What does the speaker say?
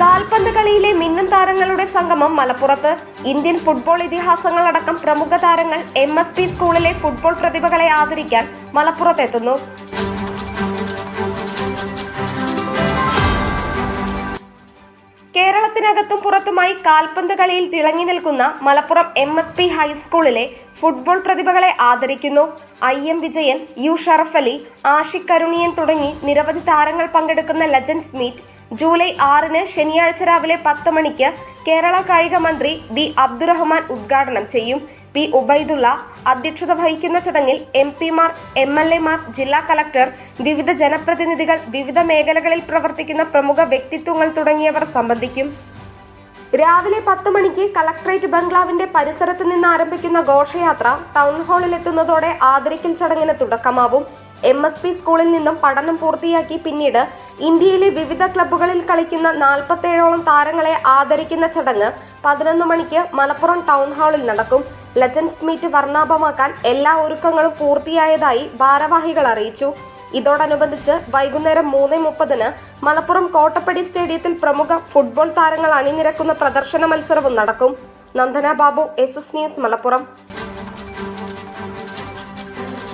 കാൽപന്ത് കളിയിലെ മിന്നും താരങ്ങളുടെ സംഗമം മലപ്പുറത്ത്. ഇന്ത്യൻ ഫുട്ബോൾ ഇതിഹാസങ്ങളടക്കം പ്രമുഖ താരങ്ങൾ എം എസ് പി സ്കൂളിലെ ഫുട്ബോൾ പ്രതിഭകളെ ആദരിക്കാൻ മലപ്പുറത്തെത്തുന്നു. കേരളത്തിനകത്തും പുറത്തുമായി കാൽപന്ത് കളിയിൽ തിളങ്ങി നിൽക്കുന്ന മലപ്പുറം എം എസ് പി ഹൈസ്കൂളിലെ ഫുട്ബോൾ പ്രതിഭകളെ ആദരിക്കുന്നു. I M Vijayan U Sharafali Ashiq Karuniyan തുടങ്ങി നിരവധി താരങ്ങൾ പങ്കെടുക്കുന്ന ലെജൻഡ്സ് മീറ്റ് ജൂലൈ ആറിന് ശനിയാഴ്ച രാവിലെ പത്ത് മണിക്ക് കേരള കായിക മന്ത്രി വി അബ്ദുറഹ്മാൻ ഉദ്ഘാടനം ചെയ്യും. പി ഉബൈദുള്ള അധ്യക്ഷത വഹിക്കുന്ന ചടങ്ങിൽ എം പിമാർ എം എൽ എമാർ ജില്ലാ കലക്ടർ വിവിധ ജനപ്രതിനിധികൾ വിവിധ മേഖലകളിൽ പ്രവർത്തിക്കുന്ന പ്രമുഖ വ്യക്തിത്വങ്ങൾ തുടങ്ങിയവർ സംബന്ധിക്കും. രാവിലെ പത്ത് മണിക്ക് കളക്ട്രേറ്റ് ബംഗ്ലാവിന്റെ പരിസരത്ത് നിന്ന് ആരംഭിക്കുന്ന ഘോഷയാത്ര ടൗൺ ഹാളിൽ എത്തുന്നതോടെ ആദരിക്കൽ ചടങ്ങിന് തുടക്കമാവും. എം എസ് പി സ്കൂളിൽ നിന്നും പഠനം പൂർത്തിയാക്കി പിന്നീട് ഇന്ത്യയിലെ വിവിധ ക്ലബ്ബുകളിൽ കളിക്കുന്ന നാൽപ്പത്തേഴോളം താരങ്ങളെ ആദരിക്കുന്ന ചടങ്ങ് പതിനൊന്ന് മണിക്ക് മലപ്പുറം ടൗൺ ഹാളിൽ നടക്കും. ലെജൻഡ്സ് മീറ്റ് വർണാഭമാക്കാൻ എല്ലാ ഒരുക്കങ്ങളും പൂർത്തിയായതായി ഭാരവാഹികൾ അറിയിച്ചു. ഇതോടനുബന്ധിച്ച് വൈകുന്നേരം മൂന്ന് മുപ്പതിന് മലപ്പുറം കോട്ടപ്പടി സ്റ്റേഡിയത്തിൽ പ്രമുഖ ഫുട്ബോൾ താരങ്ങൾ അണിനിരക്കുന്ന പ്രദർശന മത്സരവും നടക്കും. Nandana Babu S S news Malappuram.